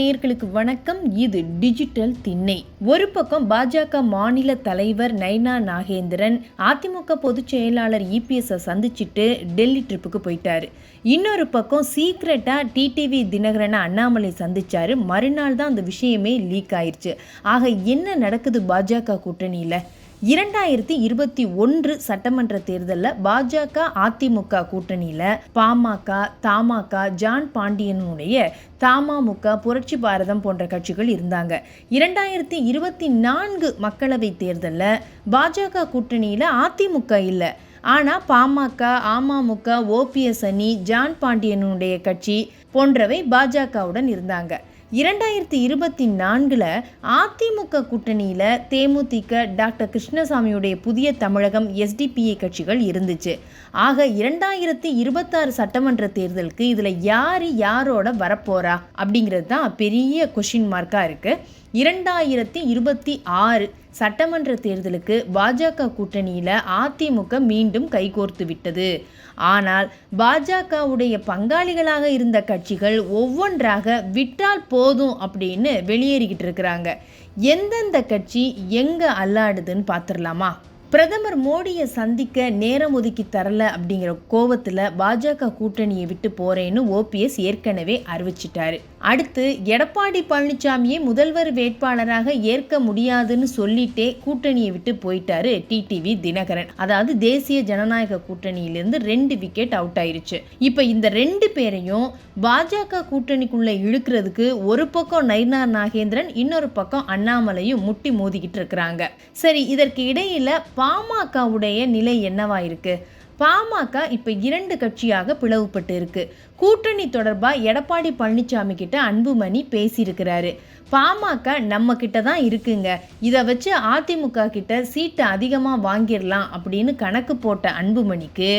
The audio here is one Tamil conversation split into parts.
நேர்களுக்கு வணக்கம். இது டிஜிட்டல் திண்ணை. ஒரு பக்கம் பாஜக மாநில தலைவர் நைனா நாகேந்திரன் அதிமுக பொதுச் செயலாளர் இபிஎஸ்ஸை சந்திச்சுட்டு டெல்லி ட்ரிப்புக்கு போயிட்டாரு. இன்னொரு பக்கம் சீக்ரெட்டாக டிடிவி தினகரனை அண்ணாமலை சந்திச்சாரு. மறுநாள் தான் அந்த விஷயமே லீக் ஆயிடுச்சு ஆக என்ன நடக்குது பாஜக கூட்டணியில்? இரண்டாயிரத்தி இருபத்தி ஒன்று சட்டமன்ற தேர்தலில் பாஜக அதிமுக கூட்டணியில் பாமக தமாக ஜான் பாண்டியனுடைய தமாமுக புரட்சி பாரதம் போன்ற கட்சிகள் இருந்தாங்க. இரண்டாயிரத்தி இருபத்தி நான்கு மக்களவை தேர்தலில் பாஜக கூட்டணியில் அதிமுக இல்லை. ஆனால் பாமக அமமுக ஓபிஎஸ் அணி ஜான் பாண்டியனுடைய கட்சி போன்றவை பாஜகவுடன் இருந்தாங்க. இரண்டாயிரத்தி இருபத்தி நான்கில் அதிமுக கூட்டணியில் தேமுதிக டாக்டர் கிருஷ்ணசாமியுடைய புதிய தமிழகம் எஸ்டிபிஏ கட்சிகள் இருந்துச்சு. ஆக இரண்டாயிரத்தி இருபத்தாறு சட்டமன்ற தேர்தலுக்கு இதில் யார் யாரோட வரப்போறா அப்படிங்கிறது தான் பெரிய கொஷின் மார்க்காக இருக்குது இரண்டாயிரத்தி இருபத்தி ஆறு சட்டமன்ற தேர்தலுக்கு பாஜக கூட்டணியில் அதிமுக மீண்டும் கைகோர்த்து விட்டது. ஆனால் பாஜகவுடைய பங்காளிகளாக இருந்த கட்சிகள் ஒவ்வொன்றாக விட்டால் போதும் அப்படின்னு வெளியேறிக்கிட்டு இருக்கிறாங்க. எந்தெந்த கட்சி எங்கே அல்லாடுதுன்னு பார்த்துடலாமா? பிரதமர் மோடியை சந்திக்க நேரம் ஒதுக்கி தரல அப்படிங்கிற கோவத்தில் பாஜக கூட்டணியை விட்டு போறேன்னு ஓபிஎஸ் ஏற்கனவே அறிவிச்சிட்டாரு. அடுத்து எடப்பாடி பழனிசாமியை முதல்வர் வேட்பாளராக ஏற்க முடியாதுன்னு சொல்லிட்டே கூட்டணியை விட்டு போயிட்டாரு டிடிவி தினகரன். அதாவது தேசிய ஜனநாயக கூட்டணியிலிருந்து ரெண்டு விக்கெட் அவுட் ஆயிருச்சு. இப்போ இந்த ரெண்டு பேரையும் பாஜக கூட்டணிக்குள்ள இழுக்கிறதுக்கு ஒரு பக்கம் நயினார் நாகேந்திரன் இன்னொரு பக்கம் அண்ணாமலையும் முட்டி மோதிக்கிட்டு இருக்கிறாங்க. சரி இதற்கு இடையில பாமகவுடைய நிலை என்னவா இருக்கு? பாமக இப்போ இரண்டு கட்சியாக பிளவுபட்டு இருக்கு. கூட்டணி தொடர்பாக எடப்பாடி பழனிசாமி கிட்ட அன்புமணி பேசியிருக்கிறாரு. பாமக நம்ம கிட்ட தான் இருக்குங்க. இதை வச்சு அதிமுக கிட்ட சீட்டை அதிகமாக வாங்கிடலாம் அப்படின்னு கணக்கு போட்ட அன்புமணிக்கு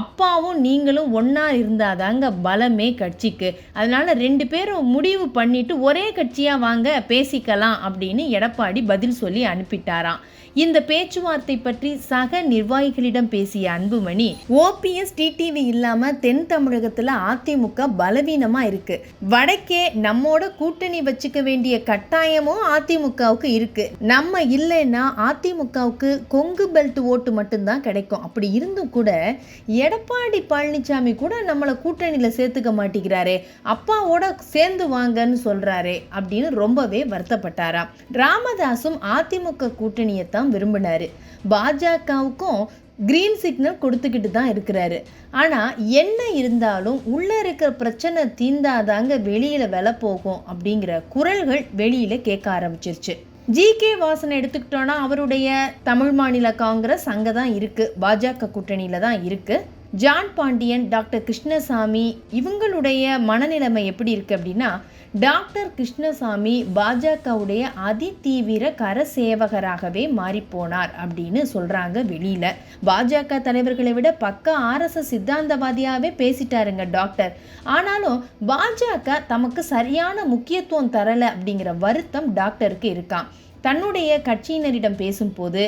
அப்பாவும் நீங்களும் ஒன்றா இருந்தால் தாங்க பலமே கட்சிக்கு. அதனால் ரெண்டு பேரும் முடிவு பண்ணிட்டு ஒரே கட்சியாக வாங்க பேசிக்கலாம் அப்படின்னு எடப்பாடி பதில் சொல்லி அனுப்பிட்டாராம். இந்த பேச்சுவார்த்தை பற்றி சக நிர்வாகிகளிடம் பேசிய அன்புமணி ஓபிஎஸ் டிடிவி இல்லாம தென் தமிழகத்துல அதிமுக பலவீனமா இருக்கு. வடக்கே நம்மோட கூட்டணி வச்சுக்க வேண்டிய கட்டாயமும் அதிமுகவுக்கு இருக்கு. நம்ம இல்லைன்னா அதிமுகவுக்கு கொங்கு பெல்ட் ஓட்டு மட்டும்தான் கிடைக்கும். அப்படி இருந்தும் கூட எடப்பாடி பழனிசாமி கூட நம்மளை கூட்டணியில் சேர்த்துக்க மாட்டேங்கிறாரே. அப்பாவோட சேர்ந்து வாங்கன்னு சொல்றாரே அப்படின்னு ரொம்பவே வருத்தப்பட்டாராம். ராமதாசும் அதிமுக கூட்டணியை தான் விரும்பினாரு. பாஜகவுக்கும் கிரீன் சிக்னல் கொடுத்துக்கிட்டு தான் இருக்கிறாரு. ஆனால் என்ன இருந்தாலும் உள்ளே இருக்கிற பிரச்சனை தீந்தாதாங்க வெளியில் வில போகும் அப்படிங்கிற குரல்கள் வெளியில் கேட்க ஆரம்பிச்சிருச்சு. ஜி கே வாசனை எடுத்துக்கிட்டோன்னா அவருடைய தமிழ் மாநில காங்கிரஸ் அங்கே தான் இருக்குது பாஜக கூட்டணியில் தான் இருக்குது ஜான் பாண்டியன் டாக்டர் கிருஷ்ணசாமி இவங்களுடைய மனநிலைமை எப்படி இருக்குது அப்படின்னா டாக்டர் கிருஷ்ணசாமி பாஜகவுடைய அதிதீவிர கர சேவகராகவே மாறிப்போனார் அப்படின்னு சொல்கிறாங்க வெளியில். பாஜக தலைவர்களை விட பக்க ஆர்எஸ்எஸ் சித்தாந்தவாதியாகவே பேசிட்டாருங்க டாக்டர். ஆனாலும் பாஜக தமக்கு சரியான முக்கியத்துவம் தரலை அப்படிங்கிற வருத்தம் டாக்டருக்கு இருக்கான் தன்னுடைய கட்சியினரிடம் பேசும்போது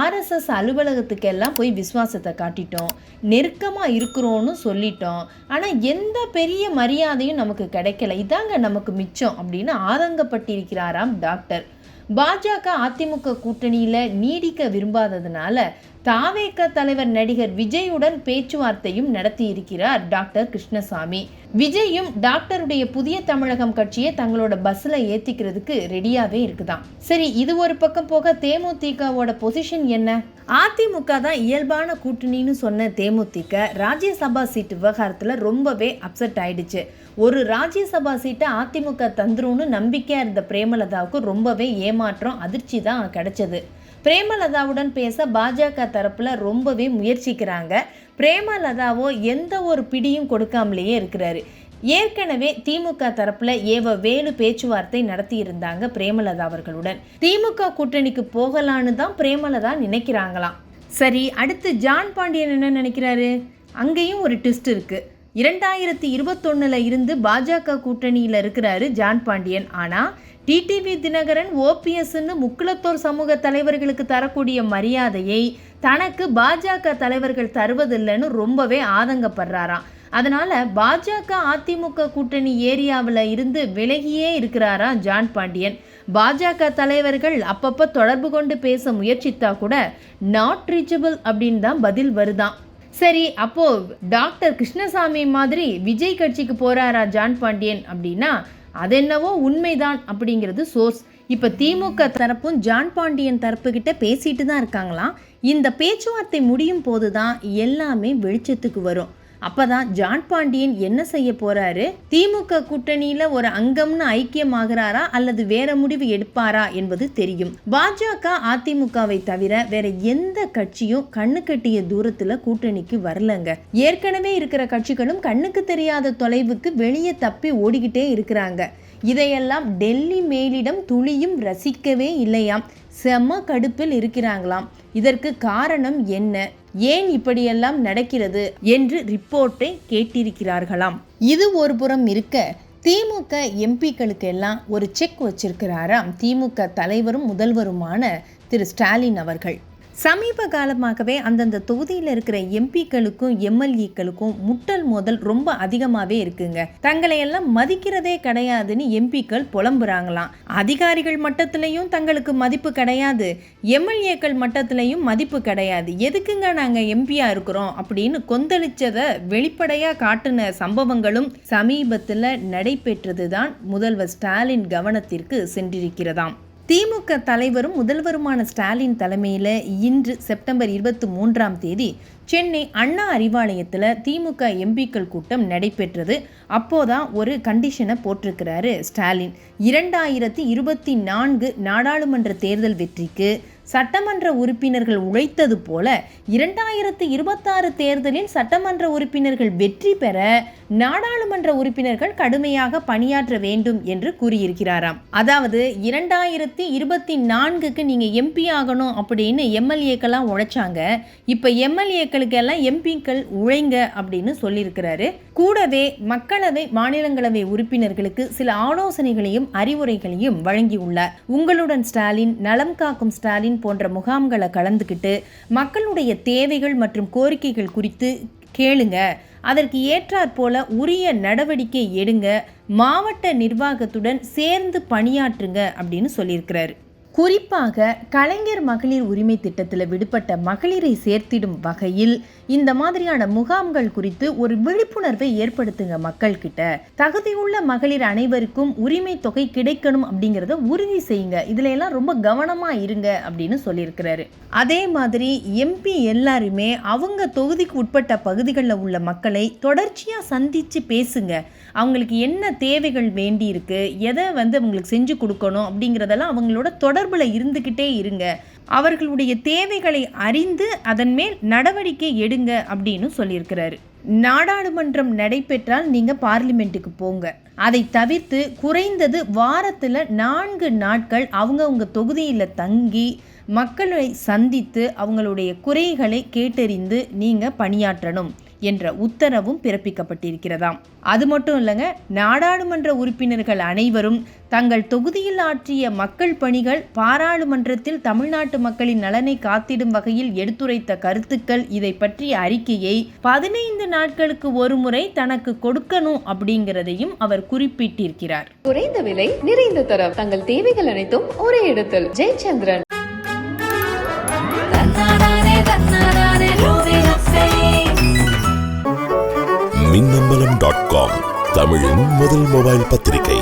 ஆர்எஸ்எஸ் அலுவலகத்துக்கெல்லாம் போய் விசுவாசத்தை காட்டிட்டோம். நெருக்கமாக இருக்கிறோன்னு சொல்லிட்டோம். ஆனால் எந்த பெரிய மரியாதையும் நமக்கு கிடைக்கல. இதாங்க நமக்கு மிச்சம் அப்படின்னு ஆதங்கப்பட்டிருக்கிறாராம் டாக்டர். பாஜக அதிமுக கூட்டணியில் நீடிக்க விரும்பாததுனால தாவேக தலைவர் நடிகர் விஜயுடன் பேச்சுவார்த்தையும் நடத்தியிருக்கிறார் டாக்டர் கிருஷ்ணசாமி. விஜயும் டாக்டருடைய புதிய தமிழகம் கட்சியை தங்களோட பஸ்ஸில் ஏற்றிக்கிறதுக்கு ரெடியாகவே இருக்குதான் சரி இது ஒரு பக்கம் போக தேமுதிகவோட பொசிஷன் என்ன? அதிமுக தான் இயல்பான கூட்டணின்னு சொன்ன தேமுதிக ராஜ்யசபா சீட் விவகாரத்தில் ரொம்பவே அப்செட் ஆயிடுச்சு. ஒரு ராஜ்யசபா சீட்டை அதிமுக தந்துரும்னு நம்பிக்கையாக இருந்த பிரேமலதாவுக்கு ரொம்பவே ஏமாற்றம் அதிர்ச்சி தான் கிடைச்சது. பிரேமலதாவுடன் பேச பாஜக தரப்பில் ரொம்பவே முயற்சிக்கிறாங்க. பிரேமலதாவோ எந்த ஒரு பிடியும் கொடுக்காமலேயே இருக்கிறாரு. ஏற்கனவே திமுக தரப்புல ஏவ வேலு பேச்சுவார்த்தை நடத்தியிருந்தாங்க பிரேமலதா அவர்களுடன். திமுக கூட்டணிக்கு போகலான்னு தான் பிரேமலதா நினைக்கிறாங்களாம். சரி அடுத்து ஜான் பாண்டியன் என்ன நினைக்கிறாரு? அங்கேயும் ஒரு ட்விஸ்ட் இருக்கு. இரண்டாயிரத்தி இருபத்தொன்னுல இருந்து பாஜக கூட்டணியில் இருக்கிறாரு ஜான் பாண்டியன். ஆனால் டிடிவி தினகரன் ஓபிஎஸ்ன்னு முக்குளத்தோர் சமூக தலைவர்களுக்கு தரக்கூடிய மரியாதையை தனக்கு பாஜக தலைவர்கள் தருவதில்லைன்னு ரொம்பவே ஆதங்கப்படுறாராம். அதனால் பாஜக அதிமுக கூட்டணி ஏரியாவில் இருந்து விலகியே இருக்கிறாரா ஜான் பாண்டியன்? பாஜக தலைவர்கள் அப்பப்போ தொடர்பு கொண்டு பேச முயற்சித்தா கூட நாட் ரீச்சபிள் அப்படின்னு தான் பதில் வருதாம் சரி அப்போ டாக்டர் கிருஷ்ணசாமி மாதிரி விஜய் கட்சிக்கு போறாரா ஜான் பாண்டியன் அப்படின்னா அதென்னவோ உண்மைதான் அப்படிங்கிறது சோர்ஸ் இப்போ திமுக தரப்பும் ஜான் பாண்டியன் தரப்பு கிட்ட பேசிட்டு தான் இருக்காங்களாம். இந்த பேச்சுவார்த்தை முடியும் போது தான் எல்லாமே வெளிச்சத்துக்கு வரும். அப்பதான் ஜான் பாண்டியன் என்ன செய்ய போறாரு? திமுக கூட்டணியில ஒரு அங்கம்னு ஐக்கியமாகிறாரா அல்லது வேற முடிவு எடுப்பாரா என்பது தெரியும். பாஜக அதிமுகவை தவிர வேற எந்த கட்சியும் கண்ணு கட்டிய தூரத்துல கூட்டணிக்கு வரலங்க. ஏற்கனவே இருக்கிற கட்சிகளும் கண்ணுக்கு தெரியாத தொலைவுக்கு வெளியே தப்பி ஓடிக்கிட்டே இருக்கிறாங்க. இதையெல்லாம் டெல்லி மேலிடம் துளியும் ரசிக்கவே இல்லையாம். செம்ம கடுப்பில் இருக்கிறாங்களாம். இதற்கு காரணம் என்ன? ஏன் இப்படியெல்லாம் நடக்கிறது? என்று ரிப்போர்ட்டை கேட்டிருக்கிறார்களாம். இது ஒரு புறம் இருக்க திமுக எம்பிக்களுக்கு எல்லாம் ஒரு செக் வச்சிருக்கிறாராம். திமுக தலைவரும் முதல்வருமான திரு ஸ்டாலின் அவர்கள். சமீப காலமாகவே அந்தந்த தொகுதியில் இருக்கிற எம்பிக்களுக்கும் எம்எல்ஏக்களுக்கும் முட்டல் மோதல் ரொம்ப அதிகமாகவே இருக்குங்க. தங்களை எல்லாம் மதிக்கிறதே கிடையாதுன்னு எம்பிக்கள் புலம்புறாங்களாம். அதிகாரிகள் மட்டத்திலையும் தங்களுக்கு மதிப்பு கிடையாது. எம்எல்ஏக்கள் மட்டத்திலையும் மதிப்பு கிடையாது. எதுக்குங்க நாங்கள் எம்பியாக இருக்கிறோம் அப்படின்னு கொந்தளிச்சதை வெளிப்படையாக காட்டின சம்பவங்களும் சமீபத்தில் நடைபெற்றது தான் முதல்வர் ஸ்டாலின் கவனத்திற்கு சென்றிருக்கிறதாம். திமுக தலைவரும் முதல்வருமான ஸ்டாலின் தலைமையில் இன்று செப்டம்பர் இருபத்தி மூன்றாம் தேதி சென்னை அண்ணா அறிவாலயத்தில் திமுக எம்பிக்கள் கூட்டம் நடைபெற்றது. அப்போதான் ஒரு கண்டிஷனை போட்டிருக்கிறாரு ஸ்டாலின். இரண்டாயிரத்தி இருபத்தி நான்கு நாடாளுமன்ற தேர்தல் வெற்றிக்கு சட்டமன்ற உறுப்பினர்கள் உழைத்தது போல இரண்டாயிரத்து இருபத்தாறு தேர்தலில் சட்டமன்ற உறுப்பினர்கள் வெற்றி பெற நாடாளுமன்ற உறுப்பினர்கள் கடுமையாக பணியாற்ற வேண்டும் என்று கூறியிருக்கிறாராம். அதாவது இரண்டாயிரத்தி இருபத்தி நான்குக்கு நீங்கள் எம்பி ஆகணும் அப்படின்னு எம்எல்ஏக்கெல்லாம் உழைச்சாங்க. இப்போ எம்எல்ஏக்களுக்கு எல்லாம் எம்பிக்கள் உழைங்க அப்படின்னு சொல்லியிருக்கிறாரு. கூடவே மக்களவை மாநிலங்களவை உறுப்பினர்களுக்கு சில ஆலோசனைகளையும் அறிவுரைகளையும் வழங்கியுள்ளார். உங்களுடன் ஸ்டாலின் நலம் காக்கும் ஸ்டாலின் போன்ற முகாம்களை கலந்துக்கிட்டு மக்களுடைய தேவைகள் மற்றும் கோரிக்கைகள் குறித்து கேளுங்க. அதற்கு ஏற்றாற் போல உரிய நடவடிக்கை எடுங்க. மாவட்ட நிர்வாகத்துடன் சேர்ந்து பணியாற்றுங்க அப்படின்னு சொல்லியிருக்கிறாரு. குறிப்பாக கலைஞர் மகளிர் உரிமை திட்டத்தில் விடுபட்ட மகளிரை சேர்த்திடும் வகையில் இந்த மாதிரியான முகாம்கள் குறித்து ஒரு விழிப்புணர்வை ஏற்படுத்துங்க மக்கள்கிட்ட. தகுதியுள்ள மகளிர் அனைவருக்கும் உரிமை தொகை கிடைக்கணும் அப்படிங்கிறத உறுதி செய்யுங்க. இதுல எல்லாம் ரொம்ப கவனமா இருங்க அப்படின்னு சொல்லியிருக்கிறாரு. அதே மாதிரி எம்பி எல்லாருமே அவங்க தொகுதிக்கு உட்பட்ட பகுதிகளில் உள்ள மக்களை தொடர்ச்சியா சந்திச்சு பேசுங்க. அவங்களுக்கு என்ன தேவைகள் வேண்டி இருக்கு எதை வந்து அவங்களுக்கு செஞ்சு கொடுக்கணும் அப்படிங்கிறதெல்லாம் அவங்களோட தொடர்பில் இருந்துக்கிட்டே இருங்க. அவர்களுடைய தேவைகளை அறிந்து அதன் மேல் நடவடிக்கை எடுங்க அப்படின்னு சொல்லியிருக்கிறாரு. நாடாளுமன்றம் நடைபெற்றால் நீங்கள் பார்லிமெண்ட்டுக்கு போங்க. அதை தவிர்த்து குறைந்தது வாரத்தில் நான்கு நாட்கள் அவங்கவுங்க தொகுதியில் தங்கி மக்களை சந்தித்து அவங்களுடைய குறைகளை கேட்டறிந்து நீங்கள் பணியாற்றணும். என்ற உத்தரவும் பிறப்பிக்கப்பட்டிருக்கிறதாம். அது மட்டும் இல்லைங்க நாடாளுமன்ற உறுப்பினர்கள் அனைவரும் தங்கள் தொகுதியில் ஆற்றிய மக்கள் பணிகள் பாராளுமன்றத்தில் தமிழ்நாட்டு மக்களின் நலனை காத்திடும் வகையில் எடுத்துரைத்த கருத்துக்கள் இதை பற்றிய அறிக்கையை பதினைந்து நாட்களுக்கு ஒரு முறை தனக்கு கொடுக்கணும் அப்படிங்கிறதையும் அவர் குறிப்பிட்டிருக்கிறார். குறைந்த விலை நிறைந்த தரம் தங்கள் தேவைகள் அனைத்தும் ஒரே இடத்தில். ஜெயச்சந்திரன் டாட் காம் தமிழின் முதல் மொபைல் பத்திரிகை.